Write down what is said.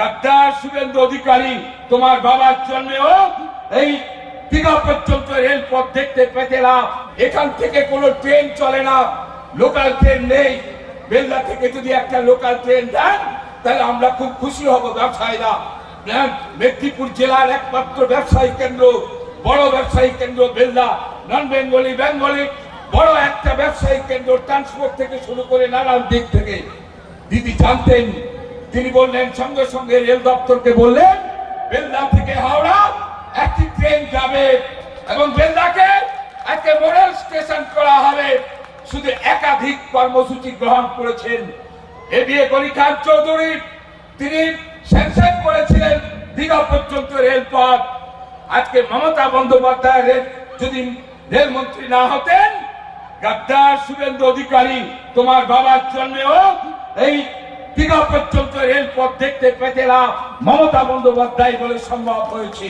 গাদ্দার শুভেন্দু অধিকারী, তোমার বাবার জন্মেও এই দীঘা পর্যন্ত রেলপথ দেখতে পেতে না। এখান থেকে কোনো ট্রেন চলে না। লোকাল ট্রেন নেই। বেলদা থেকে যদি একটা লোকাল ট্রেন দেন তাহলে আমরা খুব খুশি হব ব্যবসায়ীরা মেদিনীপুর জেলার একমাত্র ব্যবসায়ী কেন্দ্র, বড় ব্যবসায়ী কেন্দ্র বেলদা। নন বেঙ্গলি বেঙ্গলি, বড় একটা ব্যবসায়ী কেন্দ্র, ট্রান্সপোর্ট থেকে শুরু করে নানান দিক থেকে। দিদি জানতেন তিনি বললেন, সঙ্গে সঙ্গে রেল দপ্তরকে বললেন, বেলদা থেকে হাওড়া একটি ট্রেন যাবে এবং বেলদাকে একটা মডেল স্টেশন করা হবে। শুধু একাধিক কর্মসূচি গ্রহণ করেছেন। এ বিয়ে খান চৌধুরী, তিনি স্যাংশন করেছিলেন দীঘা পর্যন্ত রেলপথ। আজকে মমতা বন্দ্যোপাধ্যায় যদি রেলমন্ত্রী না হতেন, গাদ্দার শুভেন্দু অধিকারী, তোমার বাবার জন্মেও এই দীঘা পর্যন্ত রেলপথ দেখতে পেতে না মমতা বন্দ্যোপাধ্যায় বলে সম্ভব হয়েছে।